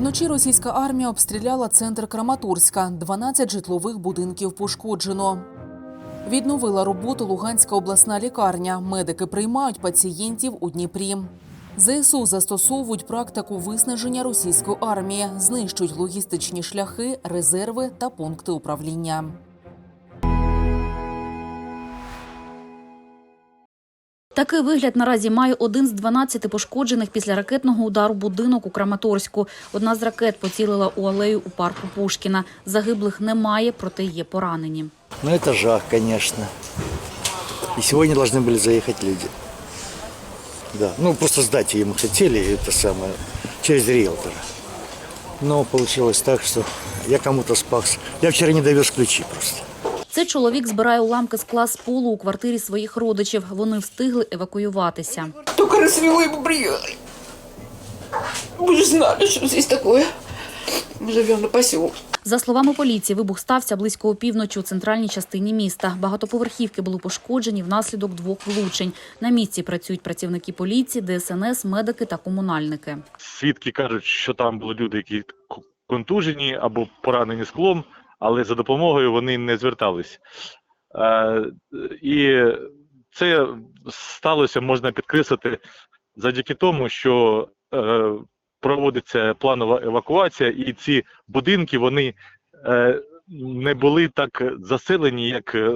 Вночі російська армія обстріляла центр Краматорська. 12 житлових будинків пошкоджено. Відновила роботу Луганська обласна лікарня. Медики приймають пацієнтів у Дніпрі. ЗСУ застосовують практику виснаження російської армії, знищують логістичні шляхи, резерви та пункти управління. Такий вигляд наразі має один з 12 пошкоджених після ракетного удару будинок у Краматорську. Одна з ракет поцілила у алею у парку Пушкіна. Загиблих немає, проте є поранені. Ну, это жах, конечно. И сегодня должны были заехать люди. Да, ну просто сдать им хотели, это самое, через риэлтора. Но получилось так, что я кому-то спас. Я вчера не довез ключи просто. Цей чоловік збирає уламки скла з полу у квартирі своїх родичів. Вони встигли евакуюватися. Только рассвело, и мы приехали. Мы же знали, что здесь такое. Мы живем на поселке. За словами поліції, вибух стався близько опівночі у центральній частині міста. Багатоповерхівки були пошкоджені внаслідок двох влучень. На місці працюють працівники поліції, ДСНС, медики та комунальники. Свідки кажуть, що там були люди, які к- контужені або поранені склом, але за допомогою вони не звертались. Е, і це сталося, можна підкреслити, завдяки тому, що е, проводиться планова евакуація, і ці будинки вони е, не були так заселені, як е,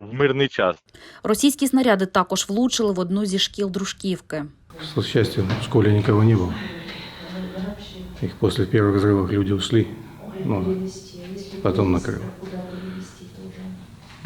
в мирний час. Російські снаряди також влучили в одну зі шкіл Дружківки. К счастью, в школе никого не было. Их после первых взрывов люди ушли. Ну, потом накрыло.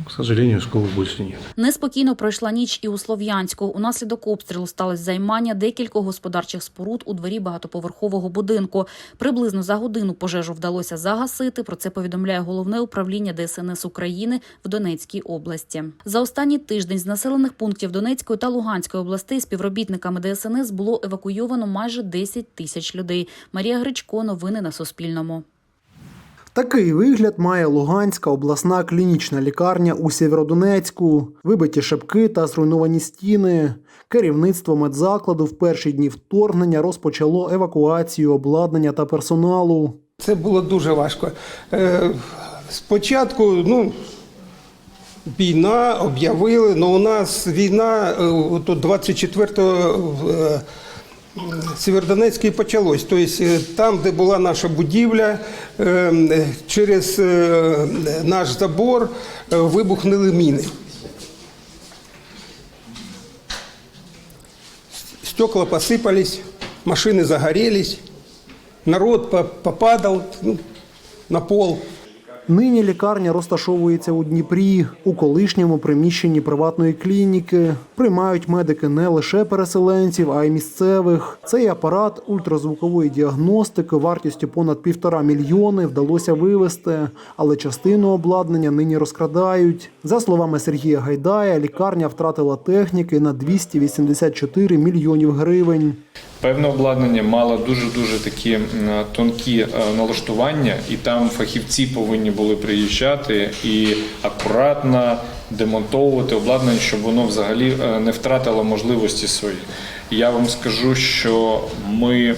К сожалению, школы больше нет. Неспокійно пройшла ніч і у Слов'янську. Унаслідок обстрілу сталося займання декількох господарчих споруд у дворі багатоповерхового будинку. Приблизно за годину пожежу вдалося загасити. Про це повідомляє головне управління ДСНС України в Донецькій області. За останній тиждень з населених пунктів Донецької та Луганської областей співробітниками ДСНС було евакуйовано майже 10 тисяч людей. Марія Гречко. Новини на Суспільному. Такий вигляд має Луганська обласна клінічна лікарня у Сєвєродонецьку, вибиті шибки та зруйновані стіни. Керівництво медзакладу в перші дні вторгнення розпочало евакуацію обладнання та персоналу. Це було дуже важко. Е, спочатку, ну війна об'явили, але у нас війна е, 24 Сєвєродонецьке і почалось. Тобто там, де була наша будівля, ем, через е, наш забор е, вибухнули міни. Стекла посипались, машини загорелись, народ попадав ну, на пол. Нині лікарня розташовується у Дніпрі, у колишньому приміщенні приватної клініки. Приймають медики не лише переселенців, а й місцевих. Цей апарат ультразвукової діагностики вартістю понад півтора мільйони вдалося вивезти, але частину обладнання нині розкрадають. За словами Сергія Гайдая, лікарня втратила техніки на 284 мільйонів гривень. Певне обладнання мало дуже-дуже такі тонкі е, налаштування, і там фахівці повинні були приїжджати і акуратно демонтовувати обладнання, щоб воно взагалі е, не втратило можливості свої. Я вам скажу, що ми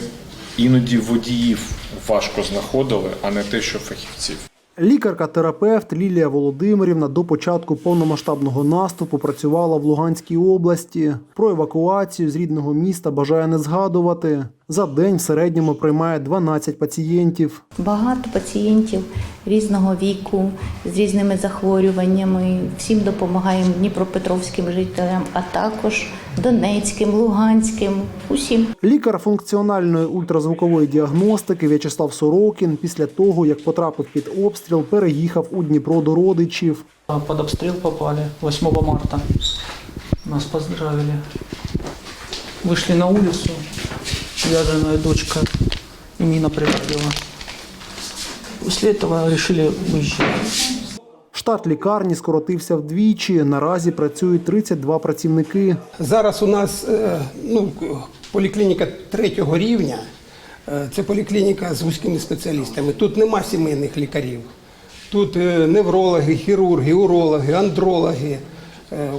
іноді водіїв важко знаходили, а не те, що фахівців. Лікарка-терапевт Лілія Володимирівна до початку повномасштабного наступу працювала в Луганській області. Про евакуацію з рідного міста бажає не згадувати. За день в середньому приймає 12 пацієнтів. Багато пацієнтів різного віку з різними захворюваннями. Всім допомагаємо дніпропетровським жителям, а також донецьким, луганським, усім. Лікар функціональної ультразвукової діагностики В'ячеслав Сорокін після того, як потрапив під обстріл, переїхав у Дніпро до родичів. Под обстрел попали 8 марта. Нас поздравили. Вышли на улицу. Я дочка. И мина прилетела. После этого решили уезжать. Штат лікарні скоротився вдвічі. Наразі працюють 32 працівники. Зараз у нас е, ну, поліклініка третього рівня. Е, Це поліклініка з вузькими спеціалістами. Тут нема сімейних лікарів. Тут е, неврологи, хірурги, урологи, андрологи,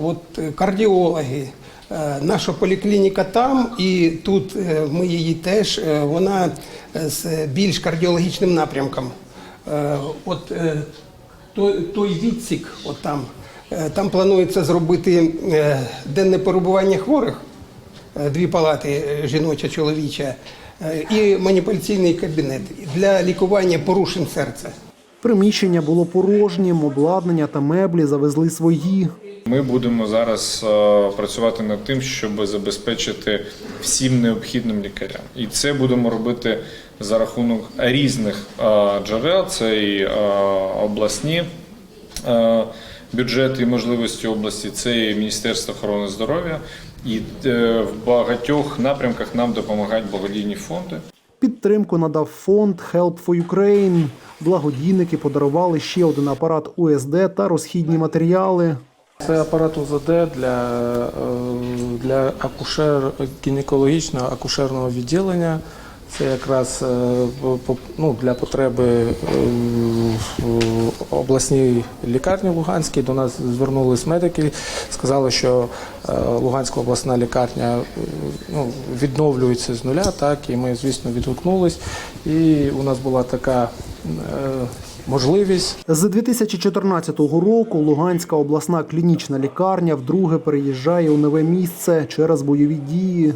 от, кардіологи. Е, Наша поліклініка там, і тут е, ми її теж, е, вона з більш кардіологічним напрямком. От той, відсік, от там, там планується зробити денне перебування хворих, дві палати жіноча, чоловіча, і маніпуляційний кабінет для лікування порушень серця. Приміщення було порожнім, обладнання та меблі завезли свої. Ми будемо зараз е, працювати над тим, щоб забезпечити всім необхідним лікарям. І це будемо робити за рахунок різних е, джерел. Це і е, обласні бюджети і можливості області, це і Міністерство охорони здоров'я. І в багатьох напрямках нам допомагають благодійні фонди. Підтримку надав фонд Help for Ukraine. Благодійники подарували ще один апарат УСД та розхідні матеріали. Це апарат УЗД для, е, для акушер, гінекологічного акушерного відділення. Це якраз е, ну, для потреби е, обласній лікарні Луганській. До нас звернулись медики, сказали, що е, Луганська обласна лікарня е, ну, відновлюється з нуля. Так, і ми, звісно, відгукнулись. І у нас була така можливість. З 2014 року Луганська обласна клінічна лікарня вдруге переїжджає у нове місце через бойові дії.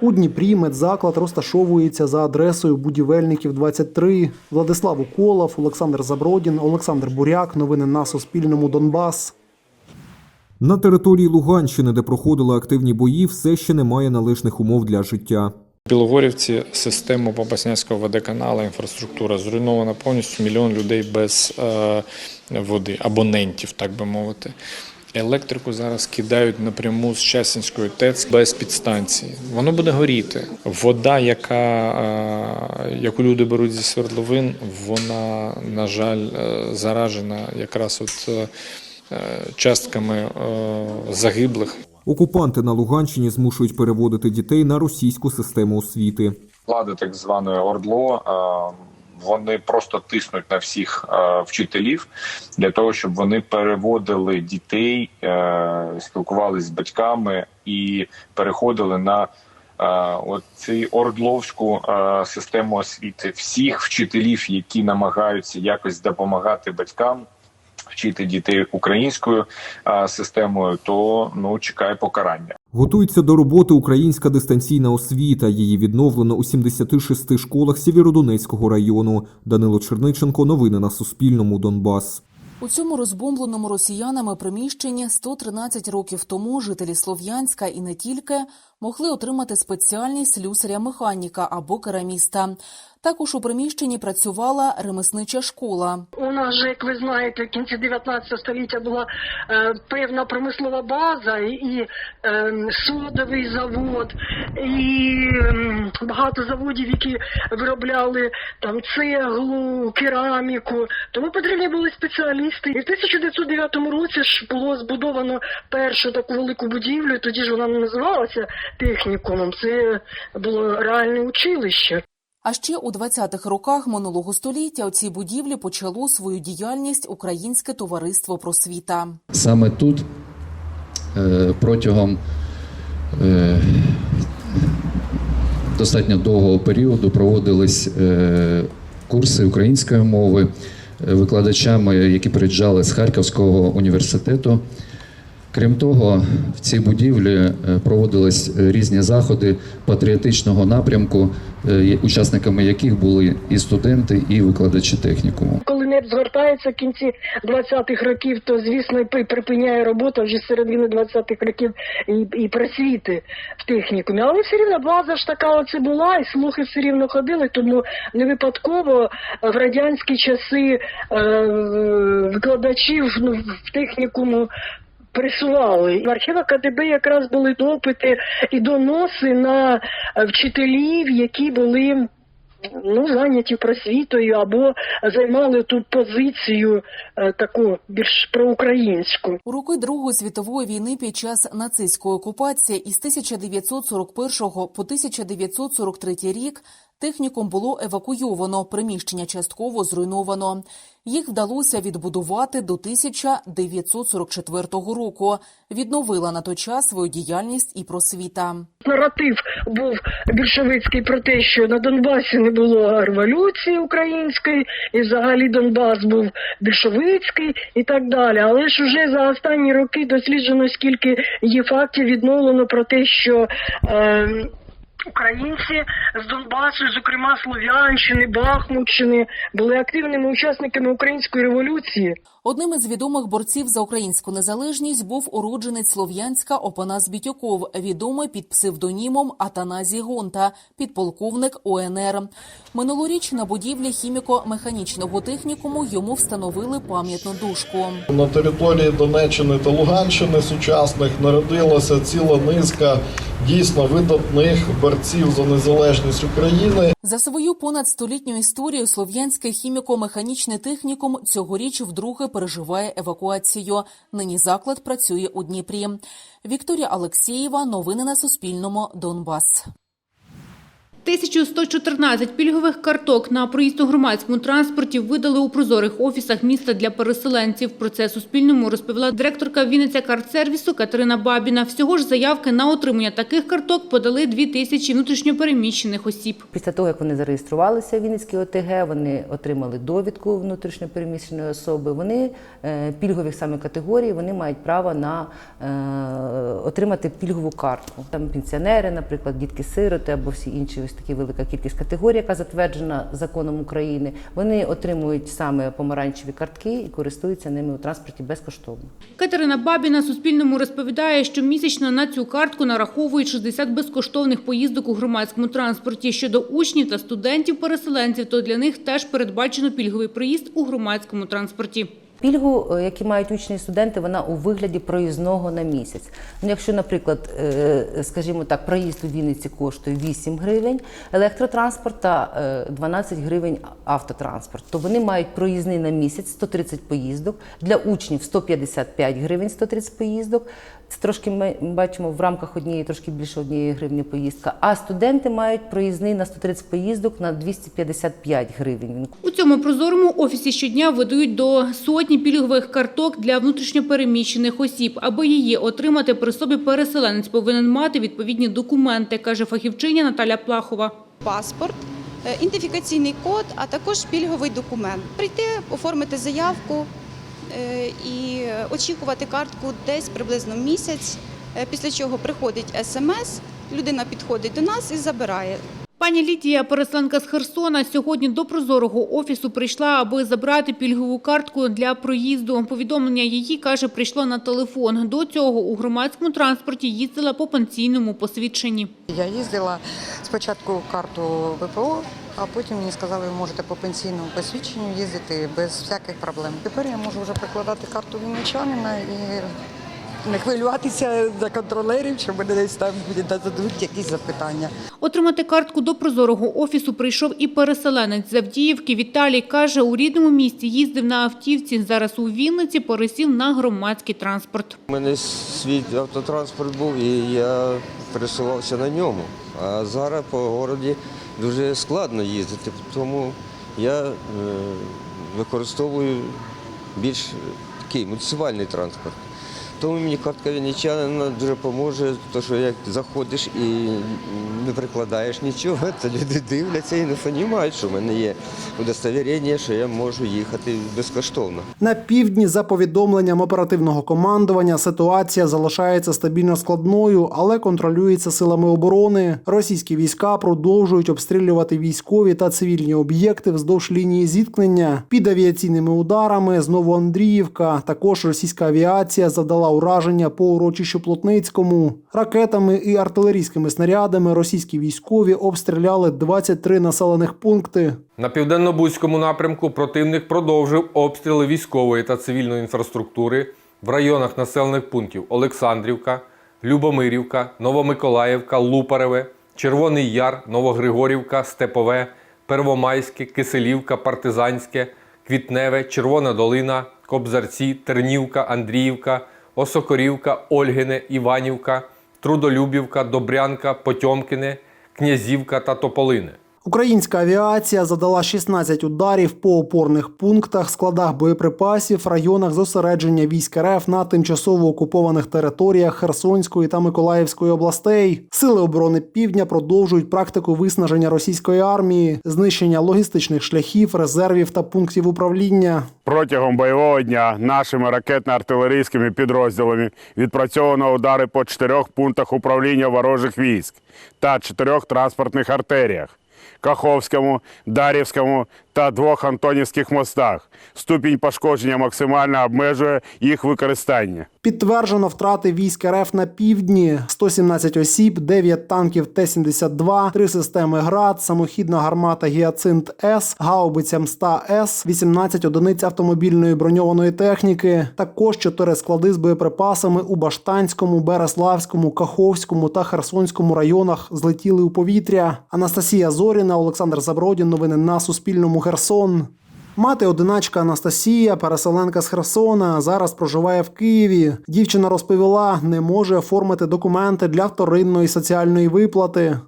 У Дніпрі медзаклад розташовується за адресою будівельників 23. Владислав Уколов, Олександр Забродін, Олександр Буряк. Новини на Суспільному. Донбас. На території Луганщини, де проходили активні бої, все ще немає належних умов для життя. В Білогорівці система Попаснянського водоканалу, інфраструктура зруйнована повністю мільйон людей без е, води, абонентів, так би мовити. Електрику зараз кидають напряму з Часінської ТЕЦ без підстанції. Воно буде горіти. Вода, яка, е, яку люди беруть зі свердловин, вона, на жаль, е, заражена якраз от частками загиблих. Окупанти на Луганщині змушують переводити дітей на російську систему освіти. влади так званої ОРДЛО, е, вони просто тиснуть на всіх е, вчителів для того, щоб вони переводили дітей, е, спілкувалися з батьками і переходили на е, ордловську систему освіти. Всіх вчителів, які намагаються якось допомагати батькам. Вчити дітей українською системою, то ну чекає покарання. Готується до роботи українська дистанційна освіта. Її відновлено у 76 школах Сєвєродонецького району. Данило Черниченко. Новини на Суспільному. Донбас. У цьому розбомбленому росіянами приміщенні 113 років тому жителі Слов'янська і не тільки могли отримати спеціальність слюсаря-механіка або кераміста. Також у приміщенні працювала ремеснича школа. У нас же, як ви знаєте, в кінці 19 століття була е, певна промислова база і, е, содовий завод, і ем, багато заводів, які виробляли там цеглу, кераміку. Тому потрібні були спеціалісти. І в 1909 році ж було збудовано першу таку велику будівлю. Тоді ж вона не називалася технікумом. Це було реальне училище. А ще у 20-х роках минулого століття у цій будівлі почало свою діяльність Українське товариство просвіта. Саме тут е, протягом е, достатньо довгого періоду проводились е, курси української мови викладачами, які приїжджали з Харківського університету. Крім того, в цій будівлі е, проводились е, різні заходи патріотичного напрямку, е, учасниками яких були і студенти, і викладачі технікуму. Коли НЕП звертається в кінці 20-х років, то звісно і припиняє роботу вже з середини 20-х років і, і просвіти в технікумі. Але все рівно база ж така оце була, і слухи все рівно ходили, тому не випадково в радянські часи е, викладачів ну, в технікуму. Присували в архівах КДБ якраз були допити і доноси на е, вчителів, які були ну, зайняті просвітою або займали тут позицію е, таку більш проукраїнську. У роки Другої світової війни під час нацистської окупації із 1941 по 1943 рік Технікум було евакуйовано, приміщення частково зруйновано. Їх вдалося відбудувати до 1944 року. Відновила на той час свою діяльність і просвіта. Наратив був більшовицький про те, що на Донбасі не було революції української, і взагалі Донбас був більшовицький і так далі. Але ж уже за останні роки досліджено скільки є фактів відновлено про те, що е, українці з Донбасу, зокрема Слов'янщини, Бахмутщини, були активними учасниками української революції. Одним із відомих борців за українську незалежність був уродженець Слов'янська Опанас Бітюков, відомий під псевдонімом Атаназій Гонта, підполковник ОНР. Минулоріч на будівлі хіміко-механічного технікуму йому встановили пам'ятну дужку. На території Донеччини та Луганщини сучасних народилася ціла низка дійсно видатних борців за незалежність України. За свою понад столітню історію Слов'янський хіміко-механічний технікум цьогоріч вдруге переживає евакуацію. Нині заклад працює у Дніпрі. Вікторія Алексєєва. Новини на Суспільному. Донбас. 1114 пільгових карток на проїзд у громадському транспорті видали у прозорих офісах міста для переселенців. Про це Суспільному розповіла директорка Вінниця картсервісу Катерина Бабіна. Всього ж заявки на отримання таких карток подали 2 тисячі внутрішньопереміщених осіб. Після того, як вони зареєструвалися в Вінницькій ОТГ, вони отримали довідку внутрішньопереміщеної особи. Вони е, пільгових саме категорій, вони мають право на е, отримати пільгову картку. Там пенсіонери, наприклад, дітки-сироти або всі інші ось такі велика кількість категорій, яка затверджена законом України. Вони отримують саме помаранчеві картки і користуються ними у транспорті безкоштовно. Катерина Бабіна Суспільному розповідає, що місячно на цю картку нараховують 60 безкоштовних поїздок у громадському транспорті. Щодо учнів та студентів-переселенців, то для них теж передбачено пільговий проїзд у громадському транспорті. Пільгу, е, які мають учні і студенти, вона у вигляді проїзного на місяць. Ну, якщо, наприклад, е, скажімо так, проїзд у Вінниці коштує 8 гривень, електротранспорт та е, 12 гривень автотранспорт, то вони мають проїзний на місяць 130 поїздок, для учнів 155 гривень 130 поїздок. Це трошки ми бачимо в рамках однієї, трошки більше однієї гривні поїздка. А студенти мають проїзний на 130 поїздок на 255 гривень. У цьому прозорому офісі щодня видають до сотні пільгових карток для внутрішньопереміщених осіб. Аби її отримати при собі переселенець повинен мати відповідні документи, каже фахівчиня Наталя Плахова. паспорт, е, ідентифікаційний код, а також пільговий документ. Прийти, оформити заявку і очікувати картку десь приблизно місяць, е, після чого приходить смс, людина підходить до нас і забирає. Пані Лідія, переселенка з Херсона, сьогодні до прозорого офісу прийшла, аби забрати пільгову картку для проїзду. Повідомлення її, каже, прийшло на телефон. До цього у громадському транспорті їздила по пенсійному посвідченні. Я їздила спочатку карту ВПО, а потім мені сказали, ви можете по пенсійному посвідченню їздити без всяких проблем. Тепер я можу вже прикладати карту вінничанина і не хвилюватися за контролерів, що мене десь там зададуть якісь запитання. Отримати картку до прозорого офісу прийшов і переселенець з Авдіївки. Віталій каже, у рідному місті їздив на автівці. Зараз у Вінниці пересів на громадський транспорт. У мене свій автотранспорт був і я пересувався на ньому. А зараз по городі дуже складно їздити, тому я е, використовую більш такий муніципальний транспорт. Тому мені картка вінничанина дуже допоможе, тому що як заходиш і не прикладаєш нічого, то люди дивляться і не розуміють, що в мене є удостовірення, що я можу їхати безкоштовно. На півдні, за повідомленням оперативного командування, ситуація залишається стабільно складною, але контролюється силами оборони. Російські війська продовжують обстрілювати військові та цивільні об'єкти вздовж лінії зіткнення. Під авіаційними ударами знову Андріївка. Також російська авіація завдала ураження по урочищу Плотницькому. Ракетами і артилерійськими снарядами російські військові обстріляли 23 населених пункти. На південно-бузькому напрямку противник продовжив обстріли військової та цивільної інфраструктури в районах населених пунктів Олександрівка, Любомирівка, Новомиколаївка, Лупареве, Червоний Яр, Новогригорівка, Степове, Первомайське, Киселівка, Партизанське, Квітневе, Червона Долина, Кобзарці, Тернівка, Андріївка, Осокорівка, Ольгине, Іванівка, Трудолюбівка, Добрянка, Потьомкине, Князівка та Тополине. Українська авіація задала 16 ударів по опорних пунктах, складах боєприпасів, районах зосередження військ РФ на тимчасово окупованих територіях Херсонської та Миколаївської областей. Сили оборони Півдня продовжують практику виснаження російської армії, знищення логістичних шляхів, резервів та пунктів управління. Протягом бойового дня нашими ракетно-артилерійськими підрозділами відпрацьовано удари по чотирьох пунктах управління ворожих військ та чотирьох транспортних артеріях. Каховському, Дарівському та двох Антонівських мостах. Ступінь пошкодження максимально обмежує їх використання. Підтверджено втрати військ РФ на півдні: 117 осіб, 9 танків Т-72, 3 системи ГРАД, самохідна гармата Гіацинт С, гаубиця Мста С, 18 одиниць автомобільної броньованої техніки. Також 4 склади з боєприпасами у Баштанському, Береславському, Каховському та Херсонському районах злетіли у повітря. Анастасія Зоріна, Олександр Забродін. Новини на Суспільному. Херсон. Мати одиначка Анастасія, переселенка з Херсона, зараз проживає в Києві. Дівчина розповіла, не може оформити документи для вторинної соціальної виплати.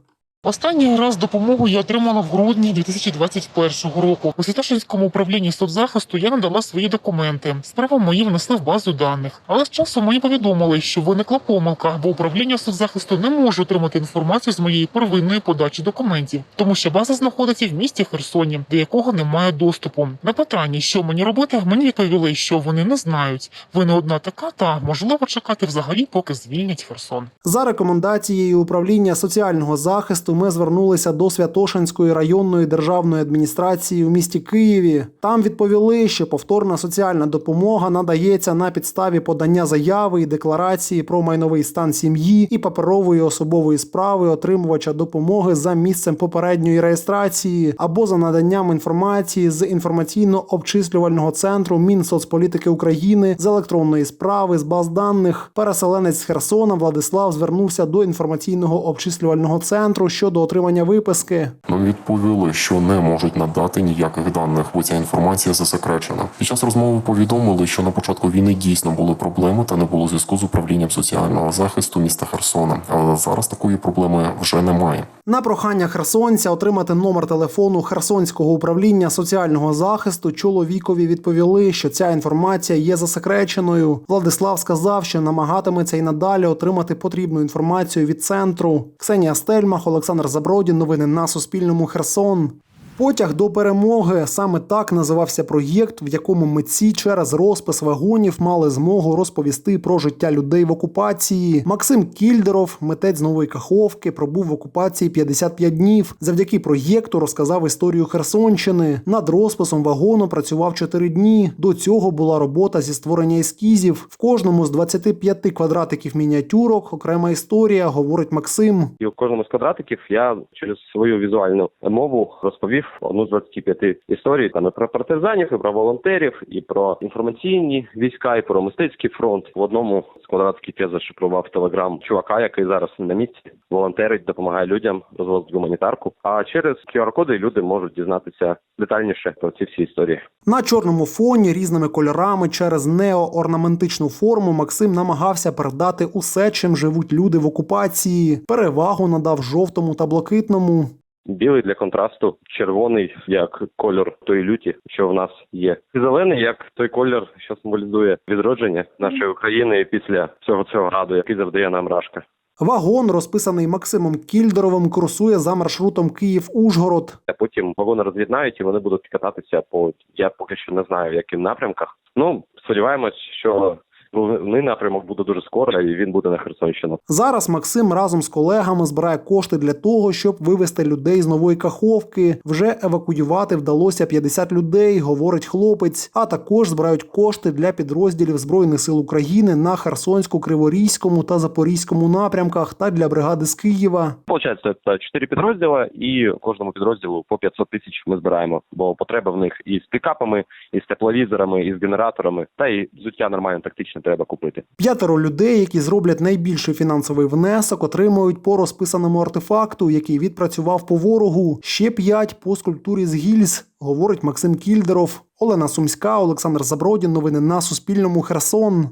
Останній раз допомогу я отримала в грудні 2021 року. У Святошинському управлінні соцзахисту я надала свої документи. Справа мої внесли в базу даних. Але з часом мені повідомили, що виникла помилка, бо управління соцзахисту не може отримати інформацію з моєї первинної подачі документів, тому що база знаходиться в місті Херсоні, до якого немає доступу. На питання, що мені робити, мені відповіли, що вони не знають. Ви не одна така, та можливо чекати взагалі, поки звільнять Херсон. За рекомендацією управління соціального захисту ми звернулися до Святошинської районної державної адміністрації у місті Києві. Там відповіли, що повторна соціальна допомога надається на підставі подання заяви і декларації про майновий стан сім'ї і паперової особової справи отримувача допомоги за місцем попередньої реєстрації або за наданням інформації з інформаційно-обчислювального центру Мінсоцполітики України з електронної справи з баз даних. Переселенець з Херсона Владислав звернувся до інформаційного обчислювального центру щодо отримання виписки. Нам відповіли, що не можуть надати ніяких даних, бо ця інформація засекречена. Під час розмови повідомили, що на початку війни дійсно були проблеми та не було зв'язку з управлінням соціального захисту міста Херсона. Але зараз такої проблеми вже немає. На прохання херсонця отримати номер телефону Херсонського управління соціального захисту чоловікові відповіли, що ця інформація є засекреченою. Владислав сказав, що намагатиметься й надалі отримати потрібну інформацію від центру. Ксенія Стельмах, Олександр Забродін. Новини на Суспільному. Херсон. Потяг до перемоги саме так називався проєкт, в якому митці через розпис вагонів мали змогу розповісти про життя людей в окупації. Максим Кільдеров, митець нової Каховки, пробув в окупації 55 днів. Завдяки проєкту розказав історію Херсонщини. Над розписом вагону працював 4 дні. До цього була робота зі створення ескізів. В кожному з 25 квадратиків мініатюрок окрема історія, говорить Максим. І у кожному з квадратиків я через свою візуальну мову розповів одну з 25 історій там і про партизанів, і про волонтерів, і про інформаційні війська, і про мистецький фронт. В одному з квадратиків я зашифрував телеграм чувака, який зараз на місці волонтерить, допомагає людям розвозити гуманітарку. А через QR-коди люди можуть дізнатися детальніше про ці всі історії. На чорному фоні різними кольорами через неоорнаментичну форму Максим намагався передати усе, чим живуть люди в окупації. Перевагу надав жовтому та блакитному. Білий для контрасту, червоний як кольор тої люті, що в нас є, і зелений як той колір, що символізує відродження нашої України після всього цього раду, який завдає нам рашка. Вагон, розписаний Максимом Кільдеровим, курсує за маршрутом Київ-Ужгород. Потім вагони роз'єднають і вони будуть кататися по я поки що не знаю в яким напрямках. Ну сподіваємось, що головний напрямок буде дуже скоро, і він буде на Херсонщину. Зараз Максим разом з колегами збирає кошти для того, щоб вивезти людей з нової каховки. Вже евакуювати вдалося 50 людей, говорить хлопець. А також збирають кошти для підрозділів збройних сил України на Херсонську, Криворізькому та Запорізькому напрямках та для бригади з Києва. Получається, це чотири підрозділа, і кожному підрозділу по 500 тисяч ми збираємо, бо потреба в них і з пікапами, і з тепловізорами, і з генераторами, та і взуття нормально тактичне треба купити. П'ятеро людей, які зроблять найбільший фінансовий внесок, отримують по розписаному артефакту, який відпрацював по ворогу. Ще п'ять по скульптурі з гільз, говорить Максим Кільдеров. Олена Сумська, Олександр Забродін. Новини на Суспільному. Херсон.